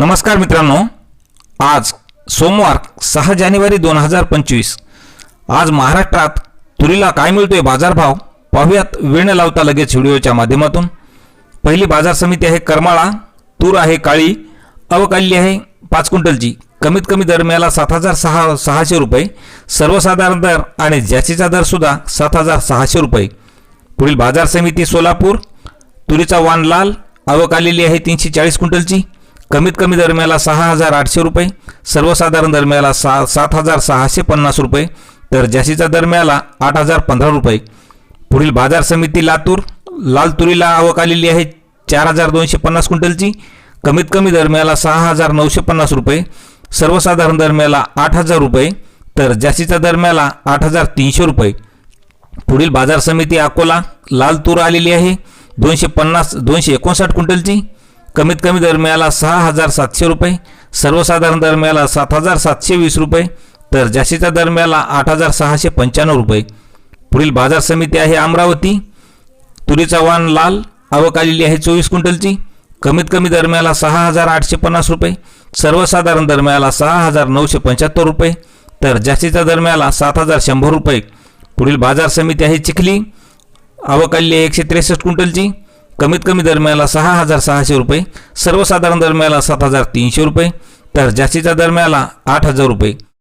नमस्कार मित्रांनो. आज सोमवार सहा जानेवारी दोन हजार पंचवीस. आज महाराष्ट्रात तुरीला काय मिळतोय बाजारभाव पाहूयात. वेळ न लावता लगेच व्हिडिओच्या माध्यमातून. पहिली बाजार समिती आहे करमाळा तूर आहे काळी अवकाली आहे पाच क्विंटलची. कमीत कमी दर मिळाला सात हजार सहा सहाशे रुपये. सर्वसाधारण दर आणि जास्तीचा दरसुद्धा सात हजार सहाशे रुपये. पुढील बाजार समिती सोलापूर तुरीचा वाण लाल आवक आलेली आहे तीनशे चाळीस क्विंटलची. कमीत कमी दरम्याला सहा हजार आठशे रुपये सर्वसाधारण दरम्याला सा सात हजार सहाशे पन्नास रुपये तर जास्तीचा दरम्याला आठ हजार पंधरा रुपये. पुढील बाजार समिती लातूर लाल तुरीला आवक आलेली आहे चार हजार दोनशे पन्नास क्विंटलची. कमीत कमी दरम्याला सहा हजार नऊशे पन्नास रुपये सर्वसाधारण दरम्याला आठ हजार रुपये तर जास्तीचा दरम्याला आठ हजार तीनशे रुपये. पुढील बाजार समिती अकोला लाल तूर आलेली आहे दोनशे पन्नास दोनशे एकोणसाठ क्विंटलची. कमीत कमी दर मिळाला सहा हजार सातशे रुपये सर्वसाधारण दर मिळाला सात हजार सातशे वीस रुपये तर जास्तीचा दर मिळाला आठ हजार सहाशे पंच्याण्णव रुपये. पुढील बाजार समिती आहे अमरावती. तुरीचा वाण लाल आवक आलेली आहे चोवीस क्विंटलची. कमीत कमी दर मिळाला सहा हजार आठशे पन्नास रुपये सर्वसाधारण दर मिळाला सहा हजार नऊशे पंच्याहत्तर रुपये तर जास्तीचा दर मिळाला सात हजार शंभर रुपये. पुढील बाजार समिती आहे चिखली. आवक आलेली आहे एकशे त्रेसष्ट क्विंटलची. कमीत कमी दरम्याला सहा हजार सहाशे रुपये सर्वसाधारण दरम्याला सात हजार तीनशे रुपये तर जास्तीच्या दरम्याला आठ हजार रुपये.